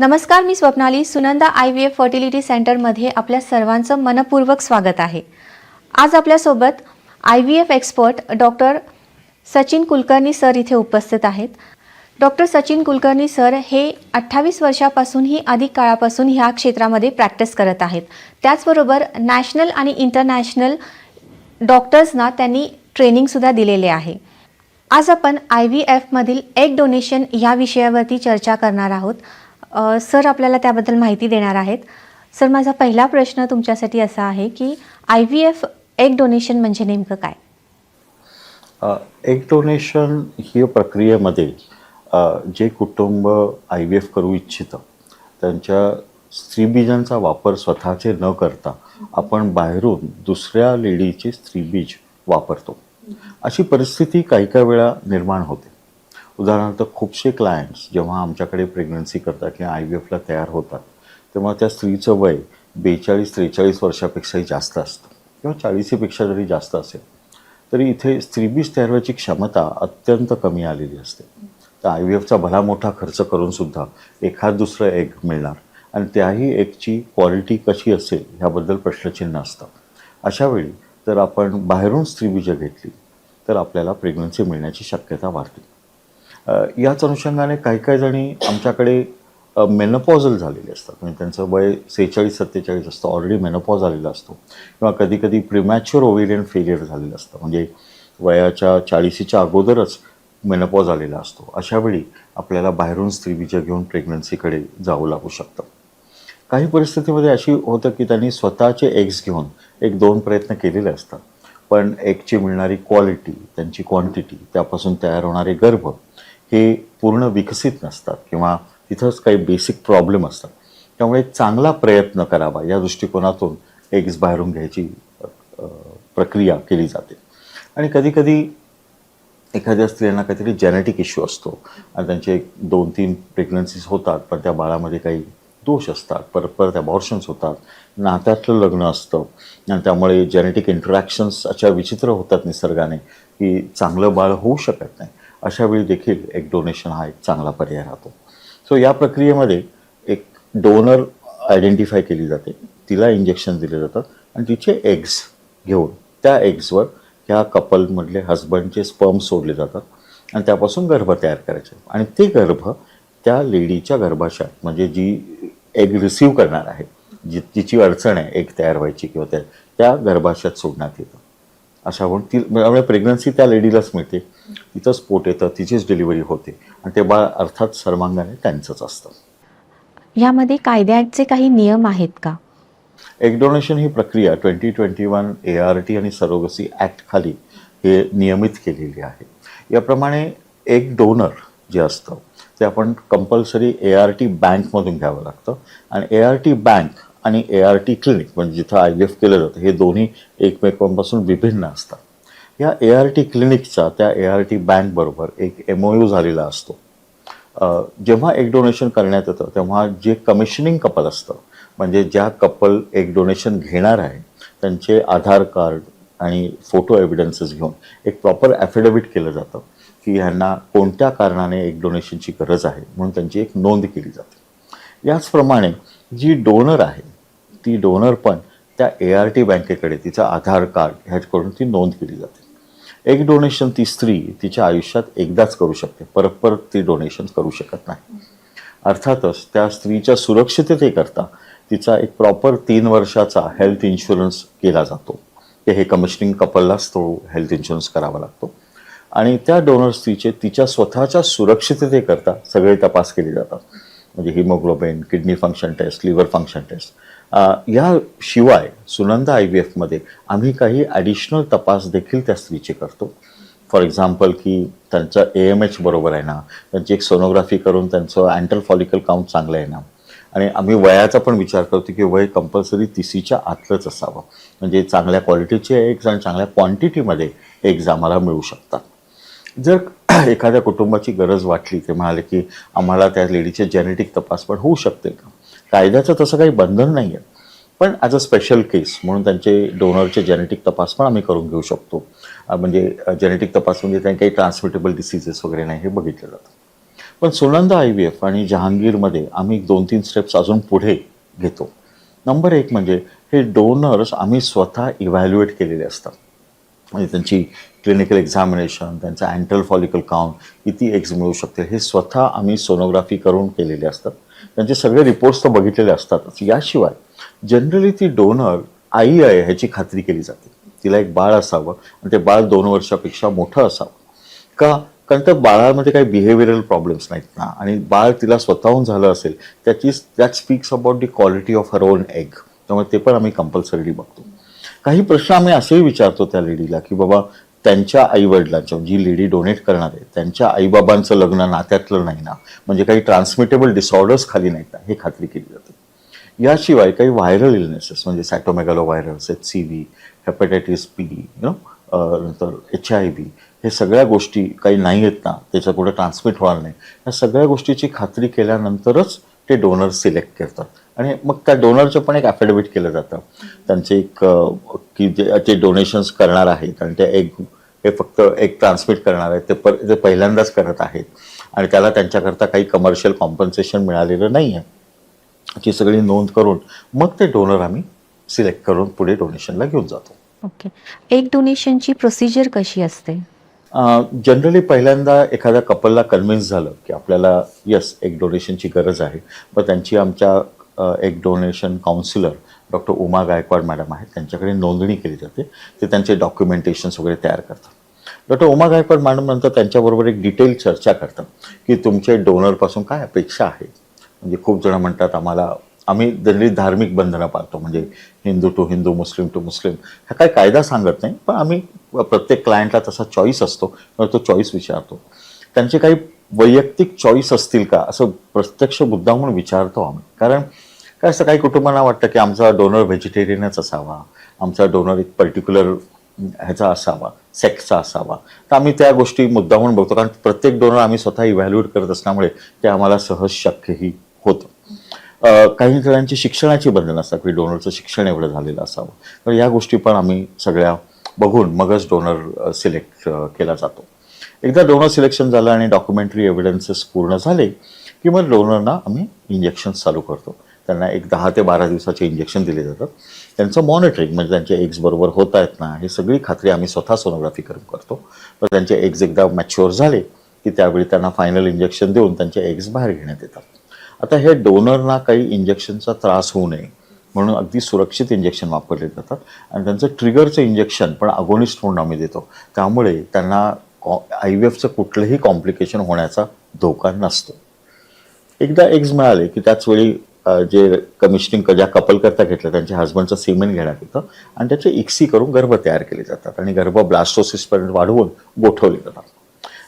नमस्कार मी Swapnali. Sunanda I V F fertility सेंटरमध्ये आपल्या सर्वांचं मनपूर्वक स्वागत आहे. आज आपल्यासोबत I V F expert doctor Sachin Kulkarni sir इथे उपस्थित आहेत. डॉक्टर सचिन कुलकर्णी सर हे अठ्ठावीस वर्षापासूनही अधिक काळापासून ह्या क्षेत्रामध्ये प्रॅक्टिस करत आहेत. त्याचबरोबर नॅशनल आणि इंटरनॅशनल डॉक्टर्सना त्यांनी ट्रेनिंगसुद्धा दिलेले आहे. आज आपण आय व्ही एफमधील एग डोनेशन या विषयावरती चर्चा करणार आहोत. सर आपल्याला त्याबद्दल माहिती देणार आहेत. सर माझा पहिला प्रश्न तुमच्यासाठी असा आहे की I V F egg donation म्हणजे नेमकं काय? एग डोनेशन ही प्रक्रियेमध्ये जे कुटुंब आय व्ही एफ करू इच्छितं त्यांच्या स्त्रीबीजांचा वापर स्वतःचे न करता आपण बाहेरून दुसऱ्या लेडीचे स्त्रीबीज वापरतो. अशी परिस्थिती काही काही वेळा निर्माण होते. उदाहरणार्थ खूपसे क्लायंट्स जेव्हा आमच्याकडे प्रेग्नन्सी करतात किंवा आय व्ही एफला तयार होतात तेव्हा त्या स्त्रीचं वय बेचाळीस त्रेचाळीस वर्षापेक्षाही जास्त असतं किंवा चाळीसीपेक्षा जरी जास्त असेल तरी इथे स्त्रीबीज तयार व्हायची क्षमता अत्यंत कमी आलेली असते. तर आय व्ही एफचा भला मोठा खर्च करूनसुद्धा एखाद दुसरं एग मिळणार आणि त्याही एगची क्वालिटी कशी असेल ह्याबद्दल प्रश्नचिन्ह असतं. अशावेळी जर आपण बाहेरून स्त्रीबीजं घेतली तर आपल्याला प्रेग्नन्सी मिळण्याची शक्यता वाढते. याच अनुषंगाने काही काही जणी आमच्याकडे मेनोपॉझल झालेले असतात. म्हणजे त्यांचं वय सेहेचाळीस सत्तेचाळीस असतं. ऑलरेडी मेनोपॉज आलेला असतो. किंवा कधी कधी प्रिमॅच्युअर ओव्हेरियन फेलियर झालेलं असतं. म्हणजे वयाच्या चाळीसीच्या अगोदरच मेनोपॉज आलेला असतो. अशावेळी आपल्याला बाहेरून स्त्रीबीजं घेऊन प्रेग्नन्सीकडे जावं लागू शकतं. काही परिस्थितीमध्ये अशी होतं की त्यांनी स्वतःचे एग्स घेऊन एक दोन प्रयत्न केलेले असतात. पण एगची मिळणारी क्वालिटी त्यांची क्वांटिटी त्यापासून तयार होणारे गर्भ हे पूर्ण विकसित नसतात किंवा तिथंच काही बेसिक प्रॉब्लेम असतात. त्यामुळे एक चांगला प्रयत्न करावा या दृष्टिकोनातून एग्स बाहेरून घ्यायची प्रक्रिया केली जाते. आणि कधीकधी एखाद्या स्त्रियांना काहीतरी जेनेटिक इश्यू असतो आणि त्यांचे दोन तीन प्रेग्नन्सीज होतात पण त्या बाळामध्ये काही दोष असतात परत परत अबॉर्शन्स होतात. नात्यातलं लग्न असतं आणि त्यामुळे जेनेटिक इंटरॅक्शन्स अशा विचित्र होतात निसर्गाने की चांगलं बाळ होऊ शकत नाही. अशावेळी देखील एक डोनेशन हा एक चांगला पर्याय राहतो. सो या प्रक्रियेमध्ये एक डोनर आयडेंटिफाय केली जाते. तिला इंजेक्शन दिले जातात आणि तिचे एग्स घेऊन त्या एग्सवर ह्या कपलमधले हजबंडचे स्पर्म सोडले जातात आणि त्यापासून गर्भ तयार करायचे. आणि ते गर्भ त्या लेडीच्या गर्भाशयात म्हणजे जी एग रिसीव करणार आहे जी तिची अडचण आहे एग तयार व्हायची किंवा त्या त्या गर्भाशयात सोडण्यात येतं. अशा म्हणून ती त्यामुळे प्रेग्नन्सी त्या लेडीलाच मिळते. तिथंच पोट येतं तिचीच डिलिव्हरी होते. आणि ते बाळ अर्थात सर्वांगाने त्यांचंच असतं. यामध्ये कायद्याचे काही नियम आहेत का? एग डोनेशन ही प्रक्रिया twenty twenty one A R T आणि सरोगसी ॲक्ट खाली हे नियमित केलेली आहे. याप्रमाणे एक डोनर जे असतं ते आपण कंपल्सरी ए आर टी बँकमधून घ्यावं लागतं. आणि ए आर टी बँक आणि ए आर टी क्लिनिक म्हणजे जिथं आय व्ही एफ केलं जातं हे दोन्ही एकमेकांपासून विभिन्न असतात. या ए आर टी क्लिनिकचा त्या ए आर टी बँकबरोबर एक एम ओ यू झालेला असतो. जेव्हा एक डोनेशन करण्यात येतं तेव्हा जे कमिशनिंग कपल असतं म्हणजे ज्या कपल एक डोनेशन घेणार आहे त्यांचे आधार कार्ड आणि फोटो एव्हिडन्सेस घेऊन एक प्रॉपर ॲफिडेविट केलं जातं की ह्यांना कोणत्या कारणाने एक डोनेशनची गरज आहे म्हणून त्यांची एक नोंद केली जाते. याचप्रमाणे जी डोनर आहे ती डोनर पण त्या ए आर टी बँकेकडे तिचं आधार कार्ड ह्याच्याकडून ती नोंद केली जाते. एक डोनेशन ती स्त्री तिच्या आयुष्यात एकदाच करू शकते. परत परत ती डोनेशन करू शकत नाही. अर्थातच त्या स्त्रीच्या सुरक्षिततेकरता तिचा एक प्रॉपर तीन वर्षाचा हेल्थ इन्शुरन्स केला जातो. की हे कमिशनिंग कपललाच तो हेल्थ इन्शुरन्स करावा लागतो. आणि त्या डोनर स्त्रीचे तिच्या स्वतःच्या सुरक्षिततेकरता सगळे तपास केले जातात. म्हणजे haemoglobin kidney function test liver function test याशिवाय सुनंदा आय व्ही एफमध्ये आम्ही काही ॲडिशनल तपास देखील त्या स्त्रीचे करतो. फॉर एक्झाम्पल की त्यांचं ए एम एच बरोबर आहे ना त्यांची एक सोनोग्राफी करून त्यांचं अँटल फॉलिकल काउंट चांगलं आहे ना. आणि आम्ही वयाचा पण विचार करतो की वय कंपल्सरी तिसीच्या आतलंच असावं. म्हणजे चांगल्या क्वालिटीचे एग्ज आणि चांगल्या क्वांटिटीमध्ये एग्ज आम्हाला मिळू शकतात. जर एखाद्या कुटुंबाची गरज वाटली ते म्हणाले की आम्हाला त्या लेडीचे जेनेटिक तपास पण होऊ शकते का? कायद्याचं तसं काही बंधन नाही आहे पण ॲज अ स्पेशल केस म्हणून त्यांचे डोनरचे जेनेटिक तपास पण आम्ही करून घेऊ शकतो. म्हणजे जेनेटिक तपास म्हणजे त्यांनी काही ट्रान्समिटेबल डिसिजेस वगैरे नाही हे बघितलं जातं. पण सुनंदा आय व्ही एफ आणि जहांगीरमध्ये आम्ही दोन तीन स्टेप्स अजून पुढे घेतो. नंबर एक म्हणजे हे डोनर्स आम्ही स्वतः इव्हॅल्युएट केलेले असतात. म्हणजे त्यांची क्लिनिकल एक्झामिनेशन त्यांचा अँटल फॉलिकल काउंट किती एक्स मिळू शकते हे स्वतः आम्ही सोनोग्राफी करून केलेले असतात. त्यांचे सगळे रिपोर्ट्स तर बघितलेले असतातच याशिवाय जनरली ती डोनर आई आहे ह्याची खात्री केली जाते. तिला एक बाळ असावं आणि ते बाळ दोन वर्षापेक्षा मोठं असावं. का? कारण त्या बाळामध्ये काही बिहेवियरल प्रॉब्लेम्स नाहीत ना. आणि बाळ तिला स्वतःहून झालं असेल त्याची that speaks about the quality of her own egg त्यामुळे ते पण आम्ही कंपल्सरीली बघतो. काही प्रश्न आम्ही असेही विचारतो त्या लेडीला की बाबा त्यांच्या आईवडिलांच्या म्हणजे जी लेडी डोनेट करणार आहे त्यांच्या आईबाबांचं लग्न नात्यातलं नाही ना म्हणजे काही ट्रान्समिटेबल डिसऑर्डर्स खाली नाहीत ना हे खात्री केली जाते. याशिवाय काही व्हायरल इलनेसेस म्हणजे cytomegalovirus H C V hepatitis B no नंतर एच आय व्ही हे सगळ्या गोष्टी काही नाही आहेत ना त्याच्या कुठे ट्रान्समिट होणार नाही. या सगळ्या गोष्टीची खात्री केल्यानंतरच ते डोनर सिलेक्ट करतात. आणि मग त्या डोनरचं पण एक ॲफिडेविट केलं जातं. त्यांचे एक की जे ते डोनेशन्स करणार आहेत आणि ते एक हे फक्त एक ट्रान्समिट करणार आहेत ते पर ते पहिल्यांदाच करत आहेत. आणि त्याला त्यांच्याकरता काही कमर्शियल कॉम्पन्सेशन मिळालेलं नाही आहे ची सगळी नोंद करून मग ते डोनर आम्ही सिलेक्ट करून पुढे डोनेशनला घेऊन जातो. ओके. एक डोनेशनची प्रोसिजर कशी असते? जनरली पहिल्यांदा एखाद्या कपलला कन्व्हिन्स झालं की आपल्याला यस एक डोनेशनची गरज आहे. मग त्यांची आमच्या एक donation counsellor doctor Uma Gaikwad madam आहेत. त्यांच्याकडे नोंदणी केली जाते. ते त्यांचे डॉक्युमेंटेशन्स वगैरे तयार करतात. डॉक्टर उमा गायकवाड मॅडम नंतर त्यांच्याबरोबर एक डिटेल चर्चा करतात की तुमचे डोनरपासून काय अपेक्षा आहे? म्हणजे खूप जण म्हणतात आम्हाला आम्ही जनरली धार्मिक बंधनं पाळतो म्हणजे Hindu to Hindu Muslim to Muslim. हा काही कायदा सांगत नाही पण आम्ही प्रत्येक क्लायंटला तसा चॉईस असतो तर तो चॉईस विचारतो. त्यांचे काही वैयक्तिक चॉईस असतील का असं प्रत्यक्ष मुद्दा म्हणून विचारतो आम्ही. कारण काय असं काही कुटुंबांना वाटतं की आमचा डोनर व्हेजिटेरियनच असावा? आमचा डोनर एक पर्टिक्युलर ह्याचा असावा सेक्सचा असावा. तर आम्ही त्या गोष्टी मुद्दामून बघतो. कारण प्रत्येक डोनर आम्ही स्वतः इव्हॅल्युएट करत असल्यामुळे ते आम्हाला सहज शक्यही होतं. काही जणांची शिक्षणाची बंधनं असतात की डोनरचं शिक्षण एवढं झालेलं असावं. तर या गोष्टी पण आम्ही सगळ्या बघून मगच डोनर सिलेक्ट केला जातो. एकदा डोनर सिलेक्शन झालं आणि डॉक्युमेंटरी एव्हिडन्सेस पूर्ण झाले की मग डोनरना आम्ही इंजेक्शन्स चालू करतो. त्यांना एक दहा ते बारा दिवसाचे इंजेक्शन दिले जातात. त्यांचं मॉनिटरिंग म्हणजे त्यांचे एग्स बरोबर होत आहेत ना हे सगळी खात्री आम्ही स्वतः सोनोग्राफी करून करतो. तर त्यांचे एग्स एकदा मॅच्युअर झाले की त्यावेळी त्यांना फायनल इंजेक्शन देऊन त्यांचे एग्स बाहेर घेण्यात येतात. आता हे डोनरना काही इंजेक्शनचा त्रास होऊ नये म्हणून अगदी सुरक्षित इंजेक्शन वापरले जातात. आणि त्यांचं ट्रिगरचं इंजेक्शन पण अगोनिस्ट म्हणून आम्ही देतो. त्यामुळे त्यांना कॉ आय व्ही एफचं कुठलंही कॉम्प्लिकेशन होण्याचा धोका नसतो. एकदा एग्ज मिळाले की त्याच वेळी जे कमिशनिंग ज्या कपल करता घेतलं त्यांच्या हसबंडचं सिमेंट घेण्यात येतं आणि त्याचे इक्सी करून गर्भ तयार केले जातात आणि गर्भ ब्लास्टोसिसपर्यंत वाढवून गोठवले जातात.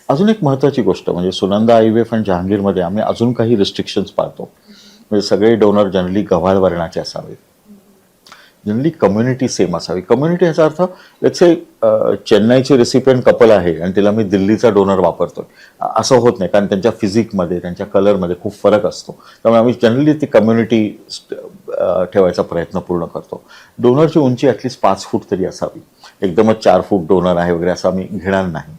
अजून एक महत्त्वाची गोष्ट म्हणजे सुनंदा आय आणि जहांगीरमध्ये आम्ही अजून काही रिस्ट्रिक्शन्स पाळतो. म्हणजे सगळे डोनर जनरली गव्हाळ वर्णाचे असावेत. जनरली कम्युनिटी सेम असावी. कम्युनिटी ह्याचा अर्थ त्याचे चेन्नईची रेसिपियंट कपल आहे आणि तिला मी दिल्लीचा डोनर वापरतोय. असं होत नाही कारण त्यांच्या फिजिकमध्ये त्यांच्या कलरमध्ये खूप फरक असतो. त्यामुळे आम्ही जनरली ती कम्युनिटी ठेवायचा प्रयत्न पूर्ण करतो. डोनरची उंची ॲटलिस्ट पाच फूट तरी असावी. एकदमच चार फूट डोनर आहे वगैरे असं आम्ही घेणार नाही.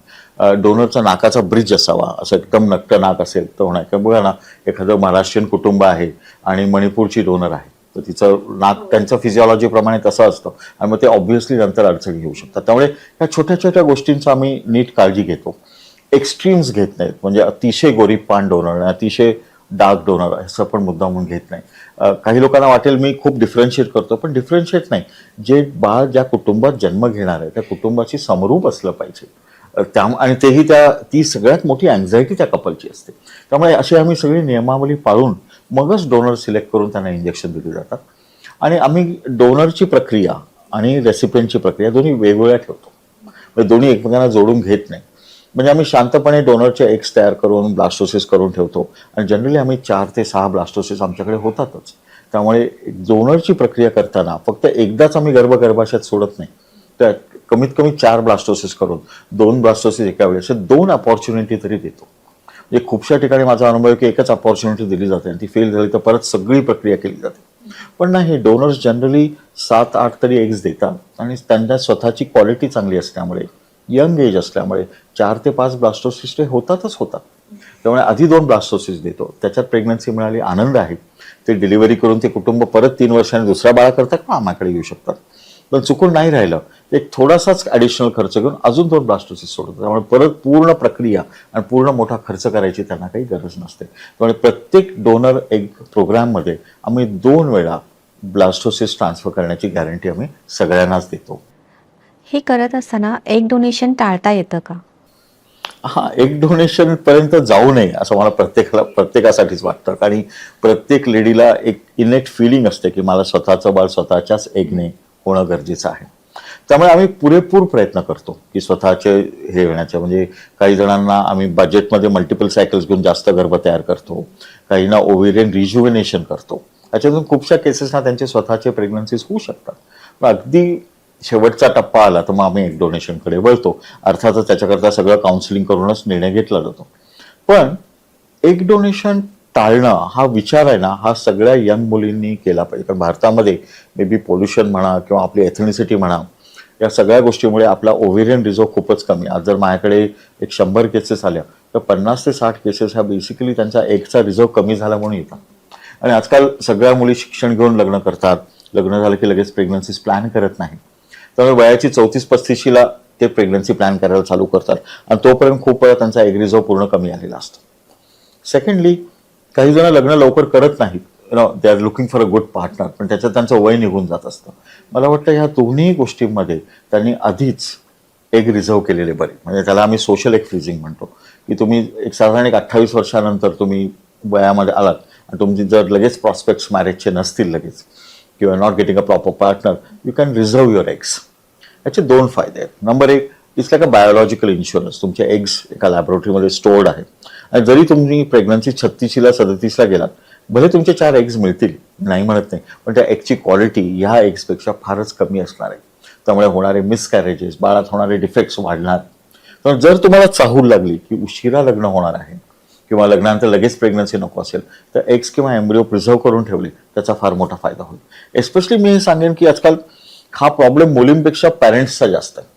डोनरचा नाकाचा ब्रिज असावा असं एकदम नक्क नाक असेल तर होणार. किंवा बघा ना एखादं महाराष्ट्रीयन कुटुंब आहे आणि मणिपूरची डोनर आहे. तर तिचं नाक त्यांचं फिजिओलॉजीप्रमाणे तसं असतं. आणि मग ते ऑब्व्हियसली नंतर अडचणी येऊ शकतात. त्यामुळे ह्या छोट्या छोट्या गोष्टींचं आम्ही नीट काळजी घेतो. एक्स्ट्रीम्स घेत नाहीत. म्हणजे अतिशय गोरीब पान डोनर अतिशय डार्क डोनर असं पण मुद्दा म्हणून घेत नाही. काही लोकांना वाटेल मी खूप डिफरन्शिएट करतो पण डिफरन्शिएट नाही. जे बाळ ज्या कुटुंबात जन्म घेणार आहे त्या कुटुंबाची समरूप असलं पाहिजे. त्या आणि तेही त्या ती सगळ्यात मोठी अँझायटी त्या कपलची असते. त्यामुळे अशी आम्ही सगळी नियमावली पाळून मगच डोनर सिलेक्ट करून त्यांना इंजेक्शन दिले जातात. आणि आम्ही डोनरची प्रक्रिया आणि रेसिपियंटची प्रक्रिया दोन्ही वेगवेगळ्या ठेवतो. म्हणजे दोन्ही एकमेकांना जोडून घेत नाही. म्हणजे आम्ही शांतपणे डोनरचे एग्स तयार करून ब्लास्टोसिस करून ठेवतो. आणि जनरली आम्ही चार ते सहा ब्लास्टोसिस आमच्याकडे होतातच. त्यामुळे डोनरची प्रक्रिया करताना फक्त एकदाच आम्ही गर्भ गर्भाशयात सोडत नाही. तर कमीत कमी चार ब्लास्टोसिस करून दोन ब्लास्टोसिस एका वेळेस दोन अपॉर्च्युनिटी तरी देतो. म्हणजे खूपशा ठिकाणी माझा अनुभव आहे की एकच अपॉर्च्युनिटी दिली जाते आणि ती फेल झाली तर परत सगळी प्रक्रिया केली जाते. पण नाही डोनर्स जनरली सात आठ तरी एग्ज देतात आणि त्यांना स्वतःची क्वालिटी चांगली असल्यामुळे यंग एज असल्यामुळे चार ते पाच ब्लास्टोसिस्ट ते होतातच होतात. त्यामुळे आधी दोन ब्लास्टोसिस देतो. त्याच्यात प्रेग्नन्सी मिळाली आनंद आहे. ते डिलिव्हरी करून ते कुटुंब परत तीन वर्षांनी दुसरा बाळा करतात पण आम्हाकडे येऊ शकतात. पण चुकून नाही राहिलं. एक थोडासाच ॲडिशनल खर्च घेऊन अजून दोन ब्लास्टोसिस सोडतात त्यामुळे परत पूर्ण प्रक्रिया आणि पूर्ण मोठा खर्च करायची त्यांना काही गरज नसते. त्यामुळे प्रत्येक डोनर एक प्रोग्राममध्ये आम्ही दोन वेळा ब्लास्टोसिस ट्रान्सफर करण्याची गॅरंटी आम्ही सगळ्यांनाच देतो. हे करत असताना एक डोनेशन टाळता येतं का? हा एक डोनेशन पर्यंत जाऊ नये असं मला प्रत्येकाला प्रत्येकासाठीच वाटतं. आणि प्रत्येक लेडीला एक इनेट फिलिंग असते की मला स्वतःचं बाळ स्वतःच्याच एगने होणं गरजेचं आहे. त्यामुळे आम्ही पुरेपूर प्रयत्न करतो की स्वतःचे हे होण्याचे. म्हणजे काही जणांना आम्ही बजेटमध्ये मल्टिपल सायकल्स घेऊन जास्त गर्भ तयार करतो. काहींना ओव्हेरियन रिज्युविनेशन करतो. याच्यातून खूपशा केसेसना त्यांचे स्वतःचे प्रेग्नन्सीज होऊ शकतात. पण अगदी शेवटचा टप्पा आला तर मग आम्ही एक डोनेशनकडे वळतो. अर्थातच त्याच्याकरता सगळं काउन्सिलिंग करूनच निर्णय घेतला जातो. पण एक डोनेशन टाळणं हा विचार आहे ना हा सगळ्या यंग मुलींनी केला पाहिजे. कारण भारतामध्ये मे बी पोल्युशन म्हणा किंवा आपली एथनिसिटी म्हणा या सगळ्या गोष्टीमुळे आपला ओव्हेरियन रिझर्व खूपच कमी आज जर माझ्याकडे एक शंभर केसेस आल्या तर पन्नास ते साठ केसेस ह्या बेसिकली त्यांचा एकचा रिझर्व कमी झाला म्हणून येतात. आणि आजकाल सगळ्या मुली शिक्षण घेऊन लग्न करतात. लग्न झालं की लगेच प्रेग्नन्सीज प्लॅन करत नाही त्यामुळे वयाची चौतीस पस्तीशीला ते प्रेग्नन्सी प्लॅन करायला चालू करतात. आणि तोपर्यंत खूप वेळा त्यांचा एक रिझर्व पूर्ण कमी आलेला असतो. सेकंडली काही जण लग्न लवकर करत नाहीत. They are looking for a good partner पण त्याच्यात त्यांचं वय निघून जात असतं. मला वाटतं ह्या दोन्ही गोष्टींमध्ये त्यांनी आधीच एक रिझर्व केलेले बरे. म्हणजे त्याला आम्ही सोशल एक फ्रीजिंग म्हणतो. की तुम्ही एक साधारण एक अठ्ठावीस वर्षानंतर तुम्ही वयामध्ये आलात आणि तुमची जर लगेच प्रॉस्पेक्ट्स मॅरेजचे नसतील लगेच किंवा not getting a proper partner you can reserve your eggs याचे दोन फायदे आहेत. नंबर एक it's like a biological insurance तुमचे एग्स एका लॅबोरेटरीमध्ये स्टोर्ड आहे जरी तुम्ही प्रेग्नन्सी छत्तीसला सदतीसला गेलात भले तुमचे चार एग्ज मिळतील नाही म्हणत नाही पण त्या एगची क्वालिटी ह्या एग्सपेक्षा फारच कमी असणार आहे. त्यामुळे होणारे मिसकॅरेजेस बाळात होणारे डिफेक्ट्स वाढणार. तर जर तुम्हाला चाहूल लागली की उशिरा लग्न होणार आहे किंवा लग्नानंतर लगेच प्रेग्नन्सी नको असेल तर एक्स किंवा एम्ब्रिओ प्रिझर्व करून ठेवले त्याचा फार मोठा फायदा होईल. एस्पेशली मी हे सांगेन की आजकाल हा प्रॉब्लेम मुलींपेक्षा पॅरेंट्सचा जास्त आहे.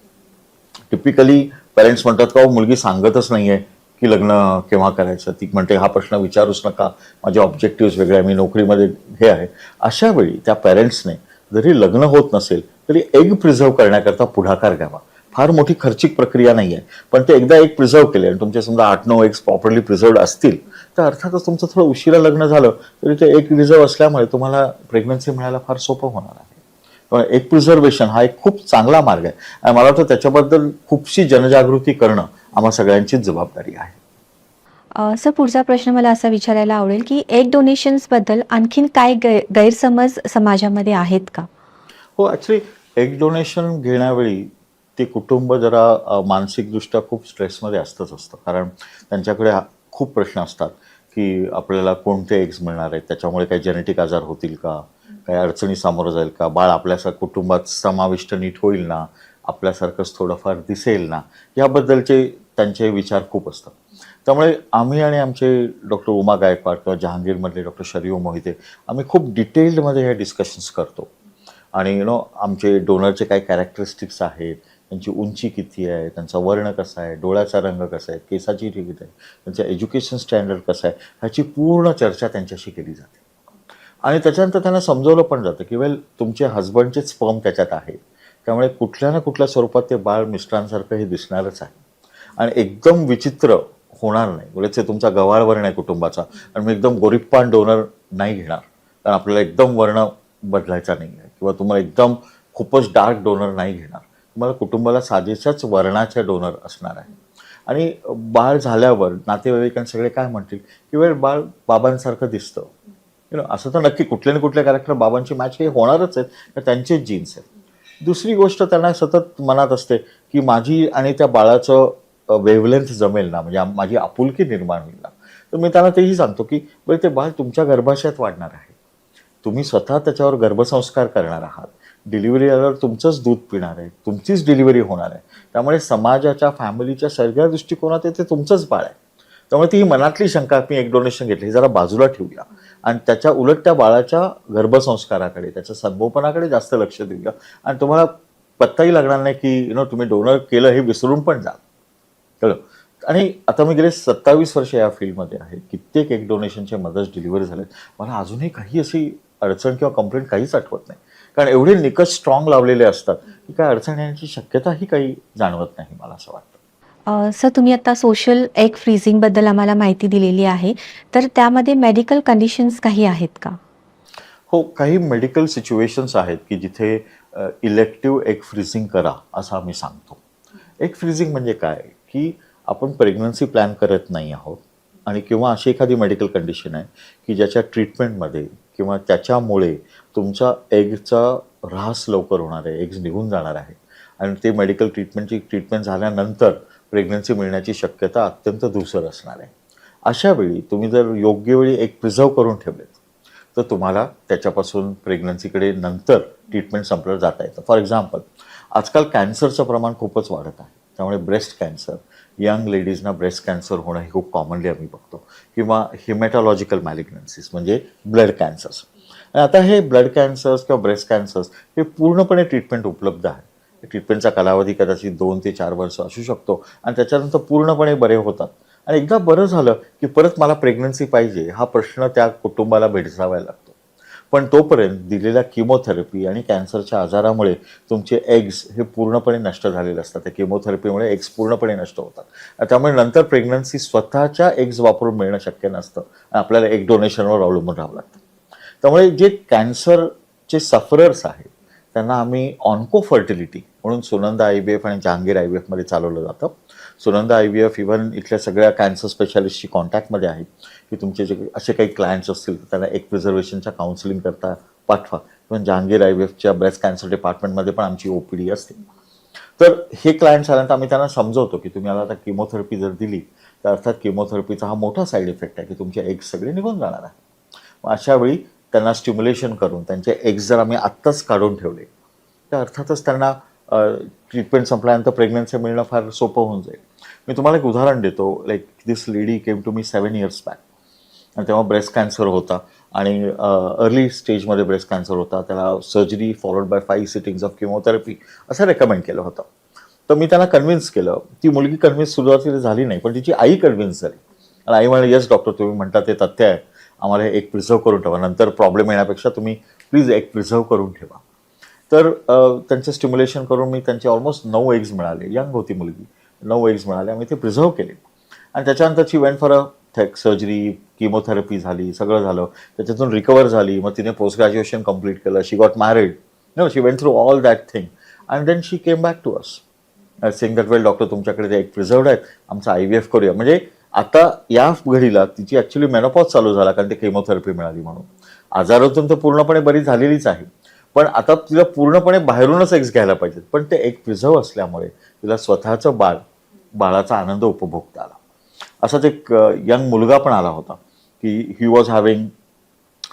टिपिकली पेरेंट्स म्हणतात का मुलगी सांगतच नाहीये. की लग्न केव्हा करायचं? ती म्हणते हा प्रश्न विचारूच नका. माझे ऑब्जेक्टिव्ह वेगळे आहे. मी नोकरीमध्ये हे आहे. अशा वेळी त्या पेरेंट्सने जरी लग्न होत नसेल तरी एग प्रिझर्व करण्याकरता पुढाकार घ्यावा. फार मोठी खर्चिक प्रक्रिया नाही आहे पण ते एकदा एक प्रिझर्व केले आणि तुमचे समजा आठ नऊ एग्स प्रॉपरली प्रिझर्वड असतील तर अर्थातच तुमचं थोडं उशिरा लग्न झालं तरी ते एक रिझर्व असल्यामुळे तुम्हाला प्रेग्नन्सी मिळायला फार सोपं होणार आहे. पण एक प्रिझर्वेशन हा एक खूप चांगला मार्ग आहे. आणि मला वाटतं त्याच्याबद्दल खूपशी जनजागृती करणं आम्हा सगळ्यांचीच जबाबदारी आहे. सर पुढचा प्रश्न मला असा विचारायला आवडेल की एक डोनेशन्सबद्दल आणखीन काय गै गैरसमज समाजामध्ये आहेत का? हो ॲक्च्युली एग डोनेशन घेण्यावेळी ते कुटुंब जरा अ, मानसिकदृष्ट्या खूप स्ट्रेसमध्ये असतंच असतं. कारण त्यांच्याकडे हा- खूप प्रश्न असतात की आपल्याला कोणते एग्स मिळणार आहेत? त्याच्यामुळे काही जेनेटिक आजार होतील का? काही अडचणी सामोरं जाईल का? बाळ आपल्यासारखं कुटुंबात समाविष्ट नीट होईल ना? आपल्यासारखंच थोडंफार दिसेल ना? याबद्दलचे त्यांचे विचार खूप असतात. त्यामुळे आम्ही आणि आमचे डॉक्टर उमा गायकवाड किंवा जहांगीरमधले डॉक्टर शरीव मोहिते आम्ही खूप डिटेल्डमध्ये हे डिस्कशन्स करतो. आणि यु नो आमचे डोनरचे काही कॅरेक्टरिस्टिक्स आहेत त्यांची उंची किती आहे त्यांचा वर्ण कसा आहे डोळ्याचा रंग कसा आहे केसाची किती आहे त्यांचं एज्युकेशन स्टँडर्ड कसं आहे ह्याची पूर्ण चर्चा त्यांच्याशी केली जाते. आणि त्याच्यानंतर त्यांना समजवलं पण जातं की वेल तुमचे हजबंडचेच स्पर्म त्याच्यात आहे त्यामुळे कुठल्या ना कुठल्या स्वरूपात ते बाळ मिस्टरांसारखं हे दिसणारच आहे. आणि एकदम विचित्र होणार नाही. उलट तुमचा गवार वर्ण आहे कुटुंबाचा. आणि मी एकदम गोरीपान डोनर नाही घेणार. कारण आपल्याला एकदम वर्ण बदलायचा नाही आहे. किंवा तुम्हाला एकदम खूपच डार्क डोनर नाही घेणार. तुम्हाला कुटुंबाला साजेशाच वर्णाच्या डोनर असणार आहे. आणि बाळ झाल्यावर नातेवाईकांना सगळे काय म्हणतील? की वेळ बाळ बाबांसारखं दिसतं. यु नो असं तर नक्की कुठले ना कुठले कार्यक्रम बाबांची मॅच हे होणारच आहेत. तर त्यांचेच जीन्स आहेत. दुसरी गोष्ट त्यांना सतत मनात असते की माझी आणि त्या बाळाचं वेवलेंथ जमेल ना म्हणजे माझी आपुलकी निर्माण होईल ना. तर मी त्यांना तेही सांगतो की बरं ते बाळ तुमच्या गर्भाशयात वाढणार आहे. तुम्ही स्वतः त्याच्यावर गर्भसंस्कार करणार आहात. डिलिव्हरी आल्यावर तुमचंच दूध पिणार आहे. तुमचीच डिलिव्हरी होणार आहे. त्यामुळे समाजाच्या फॅमिलीच्या सगळ्या दृष्टिकोनात ते तुमचंच बाळ आहे. त्यामुळे ती ही मनातली शंका मी एक डोनेशन घेतली ही जरा बाजूला ठेवूया. आणि त्याच्या उलट त्या बाळाच्या गर्भसंस्काराकडे त्याच्या संगोपनाकडे जास्त लक्ष देऊया. आणि तुम्हाला पत्ताही लागणार नाही की यु नो तुम्ही डोनर केलं हे विसरून पण जा कळलं? आणि आता मी गेले सत्तावीस वर्ष या फील्डमध्ये आहे. कित्येक एक डोनेशनचे मदर्स डिलिव्हरी झालेत. मला अजूनही काही अशी अडचण किंवा कंप्लेंट काहीच आठवत नाही. कारण एवढे निकष स्ट्रॉंग लावलेले असतात की काय अडचण येण्याची शक्यताही काही जाणवत नाही मला असं वाटतं. सर तुम्ही आता सोशल एग फ्रीझिंगबद्दल आम्हाला माहिती दिलेली आहे. तर त्यामध्ये मेडिकल कंडिशन्स काही आहेत का? हो काही मेडिकल सिच्युएशन्स आहेत की जिथे इलेक्टिव्ह एग फ्रीझिंग करा असं आम्ही सांगतो. एग फ्रीझिंग म्हणजे काय? की आपण प्रेग्नन्सी प्लॅन करत नाही आहोत. आणि किंवा अशी एखादी मेडिकल कंडिशन आहे की ज्याच्या ट्रीटमेंटमध्ये किंवा त्याच्यामुळे तुमचा एगचा ऱ्हास लवकर होणार आहे एग्ज निघून जाणार आहे. आणि ते मेडिकल ट्रीटमेंटची ट्रीटमेंट झाल्यानंतर प्रेग्नन्सी मिळण्याची शक्यता अत्यंत दुसर असणार आहे. अशा वेळी तुम्ही जर योग्य वेळी एक प्रिझर्व करून ठेवलेत तर तुम्हाला त्याच्यापासून प्रेग्नन्सीकडे नंतर ट्रीटमेंट संपलं जाता येतं. फॉर एक्झाम्पल आजकाल कॅन्सरचं प्रमाण खूपच वाढत आहे. त्यामुळे ब्रेस्ट कॅन्सर यंग लेडीजना ब्रेस्ट कॅन्सर होणं हे खूप कॉमनली आम्ही बघतो. किंवा हिमॅटॉलॉजिकल मॅलिग्नन्सीस म्हणजे ब्लड कॅन्सर्स आणि आता हे ब्लड कॅन्सर्स किंवा ब्रेस्ट कॅन्सर्स हे पूर्णपणे ट्रीटमेंट उपलब्ध आहे. ट्रीटमेंटचा कालावधी कदाचित दोन ते चार वर्ष असू शकतो. आणि त्याच्यानंतर पूर्णपणे बरे होतात. आणि एकदा बरं झालं की परत मला प्रेग्नन्सी पाहिजे हा प्रश्न त्या कुटुंबाला भेडसावायला लागतो. पण तोपर्यंत दिलेल्या किमोथेरपी आणि कॅन्सरच्या आजारामुळे तुमचे एग्स हे पूर्णपणे नष्ट झालेले असतात. त्या किमोथेरपीमुळे एग्स पूर्णपणे नष्ट होतात. त्यामुळे नंतर प्रेग्नन्सी स्वतःच्या एग्स वापरून मिळणं शक्य नसतं. आपल्याला एग डोनेशनवर अवलंबून राहावं लागतं. त्यामुळे जे कॅन्सरचे सफरर्स आहेत त्यांना आम्ही ऑन्को फर्टिलिटी म्हणून सुनंदा आय बी एफ आणि जहांगीर आय बी एफमध्ये चालवलं जातं. Sunanda I V F even इथल्या सगळ्या कॅन्सर स्पेशालिस्टशी कॉन्टॅक्टमध्ये आहेत की तुमचे जे असे काही क्लायंट्स असतील तर त्यांना एक प्रिझर्वेशनच्या काउन्सिलिंग करता पाठवा. किंवा जहांगीर आय एफच्या ब्रेस्ट कॅन्सर डिपार्टमेंटमध्ये पण आमची ओ पी डी असते. तर हे क्लायंट्स आल्यानंतर आम्ही त्यांना समजवतो की तुम्ही आता किमोथेरपी जर दिली तर अर्थात किमोथेरपीचा हा मोठा साईड इफेक्ट आहे की तुमचे एग्स सगळे निघून जाणार आहे. मग अशा वेळी त्यांना स्टिम्युलेशन करून त्यांचे एग्स जर आम्ही आत्ताच काढून ठेवले तर अर्थातच त्यांना ट्रीटमेंट संपल्यानंतर प्रेग्नन्सी मिळणं फार सोपं होऊन जाईल. मी तुम्हाला एक उदाहरण देतो like this lady came to me seven years back आणि तेव्हा ब्रेस्ट कॅन्सर होता. आणि अर्ली स्टेजमध्ये ब्रेस्ट कॅन्सर होता. त्याला surgery followed by five sittings of chemotherapy असं रेकमेंड केलं होतं. तर मी त्यांना कन्व्हिन्स केलं. ती मुलगी कन्व्हिन्स सुरुवातीला झाली नाही पण तिची आई कन्व्हिन्स झाली. आणि आई म्हणाली येस डॉक्टर तुम्ही म्हणता ते तथ्य आहे. आम्हाला एक प्रिझर्व करून ठेवा. नंतर प्रॉब्लेम येण्यापेक्षा तुम्ही प्लीज एक प्रिझर्व करून ठेवा. तर त्यांचं स्टिम्युलेशन करून मी त्यांचे ऑलमोस्ट नऊ एग्ज मिळाले. यंग होती मुलगी. नऊ एग्ज मिळाले. आम्ही ते प्रिझर्व केले. आणि त्याच्यानंतरची वेंट फॉर अ थेक सर्जरी किमोथेरपी झाली सगळं झालं. त्याच्यातून रिकवर झाली. मग तिने पोस्ट ग्रॅज्युएशन कंप्लीट केलं. She got married no she went through all that thing and then she came back to us saying that well doctor तुमच्याकडे ते एक प्रिझर्वड आहेत. आमचं आय व्ही एफ करूया. म्हणजे आता या घडीला तिची ॲक्च्युली मेनोपॉज चालू झाला कारण ते केमोथेरपी मिळाली म्हणून. आजारातून तर पूर्णपणे बरी झालेलीच आहे. पण आता तिला पूर्णपणे बाहेरूनच एक्स घ्यायला पाहिजेत. पण ते एक प्रिझर्व असल्यामुळे तिला स्वतःचं बाळ बाळाचा आनंद उपभोगता आला. असाच एक यंग मुलगा पण आला होता की he was having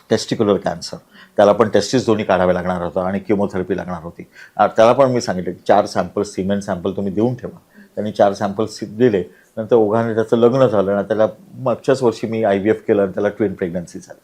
testicular cancer त्याला पण टेस्टिस दोन्ही काढावे लागणार होतं आणि किमोथेरपी लागणार होती. त्याला पण मी सांगितलं की चार सॅम्पल्स सिमेंट सॅम्पल तुम्ही देऊन ठेवा. त्यांनी चार सॅम्पल्स दिले. नंतर ओघाने त्याचं लग्न झालं आणि त्याला मागच्याच वर्षी मी आय व्ही एफ केलं आणि त्याला ट्विन प्रेग्नन्सी झाली.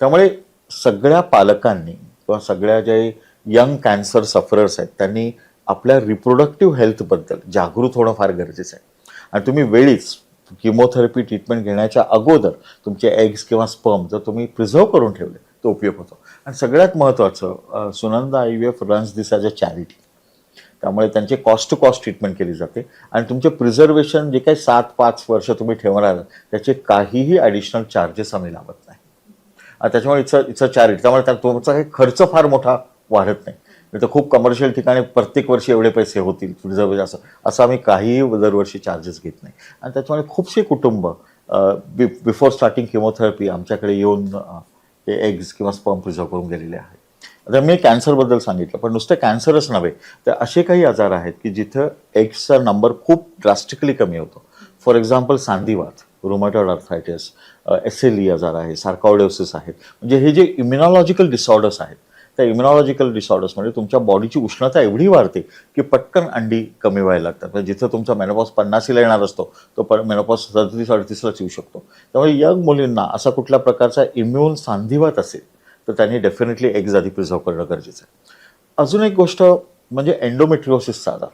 त्यामुळे सगळ्या पालकांनी किंवा सगळ्या जे यंग कॅन्सर सफरर्स आहेत त्यांनी आपल्या रिप्रोडक्टिव्ह हेल्थबद्दल जागृत होणं फार गरजेचं आहे. आणि तुम्ही वेळीच किमोथेरपी ट्रीटमेंट घेण्याच्या अगोदर तुमचे एग्स किंवा स्पर्म जर तुम्ही प्रिझर्व करून ठेवले तो उपयोग होतो. आणि सगळ्यात महत्त्वाचं Sunanda I V F runs this as a charity त्यामुळे त्यांचे कॉस्ट टू कॉस्ट ट्रीटमेंट केली जाते. आणि तुमचे प्रिझर्वेशन जे काही सात पाच वर्ष तुम्ही ठेवणार आहात त्याचे काहीही ॲडिशनल चार्जेस आम्ही लावत नाही. त्याच्यामुळे इट्स इट्स अ चॅरिटी त्यामुळे त्या तुमचा काही खर्च फार मोठा वाढत नाही. तर खूप कमर्शियल ठिकाणी प्रत्येक वर्षी एवढे पैसे होतील प्रिझर्व असं. असं आम्ही काहीही दरवर्षी चार्जेस घेत नाही. आणि त्याच्यामुळे खूपसे कुटुंब बिफोर स्टार्टिंग किमोथेरपी आमच्याकडे येऊन हे ते किंवा स्पर्म प्रिझर्व करून गेलेले आहेत. आता मी कॅन्सरबद्दल सांगितलं पण नुसतं कॅन्सरच नव्हे तर असे काही आजार आहेत की जिथं एग्सचा नंबर खूप ड्रास्टिकली कमी होतो. For example सांधीवात rheumatoid arthritis S L E आजार आहे सार्कॉडेसिस आहेत. म्हणजे हे जे इम्युनॉलॉजिकल डिसऑर्डर्स आहेत त्या इम्युनॉलॉजिकल डिसऑर्डर्समध्ये तुमच्या बॉडीची उष्णता एवढी वाढते की पटकन अंडी कमी व्हायला लागतात. म्हणजे जिथं तुमचा मेनोपॉस पन्नासीला येणार असतो तो प मेनोपॉस सदतीस अडतीसलाच येऊ शकतो. त्यामुळे यंग मुलींना असा कुठल्या प्रकारचा इम्युन सांधिवात असेल तर त्यांनी डेफिनेटली एग्ज आधी प्रिझर्व्ह करणं गरजेचं आहे. अजून एक गोष्ट म्हणजे एन्डोमेट्रिओसिसचा आजार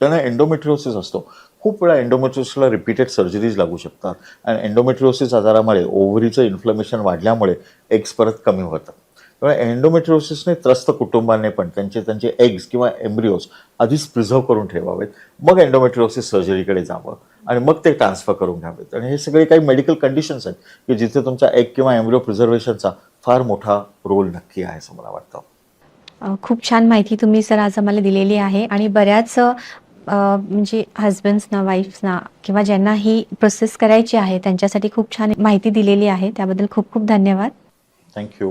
त्यांना एन्डोमेट्रिओसिस असतो खूप वेळा एन्डोमेट्रिओसिसला रिपीटेड सर्जरीज लागू शकतात. आणि एन्डोमेट्रिओसिस आजारामुळे ओव्हरीचं इन्फ्लमेशन वाढल्यामुळे एग्स परत कमी होतात. त्यामुळे एन्डोमेट्रियोसिसने त्रस्त कुटुंबाने पण त्यांचे त्यांचे एग्स किंवा एम्ब्रिओज आधीच प्रिझर्व करून ठेवावेत. मग एन्डोमेट्रियोसिस सर्जरीकडे जावं आणि मग ते ट्रान्सफर करून घ्यावेत. आणि हे सगळे काही मेडिकल कंडिशन्स आहेत की जिथे तुमचा एग किंवा एम्ब्रिओ प्रिझर्वेशनचा फार मोठा रोल नक्की आहे असं मला वाटतं. खूप छान माहिती तुम्ही सर आज आम्हाला दिलेली आहे आणि बऱ्याच म्हणजे हजबंड्सना वाईफ्सना किंवा ज्यांना ही प्रोसेस करायची आहे त्यांच्यासाठी खूप छान माहिती दिलेली आहे. त्याबद्दल खूप खूप धन्यवाद. थँक्यू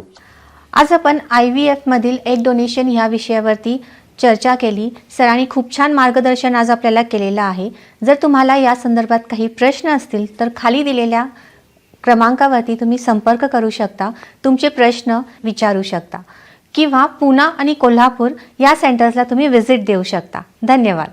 आज आपण आय व्ही एफमधील एक डोनेशन ह्या विषयावरती चर्चा केली. सरांनी खूप छान मार्गदर्शन आज आपल्याला केलेलं आहे. जर तुम्हाला या संदर्भात काही प्रश्न असतील तर खाली दिलेल्या क्रमांकावरती तुम्ही संपर्क करू शकता. तुमचे प्रश्न विचारू शकता. किंवा पुणा आणि कोल्हापूर या सेंटर्सला तुम्ही व्हिजिट देऊ शकता. धन्यवाद.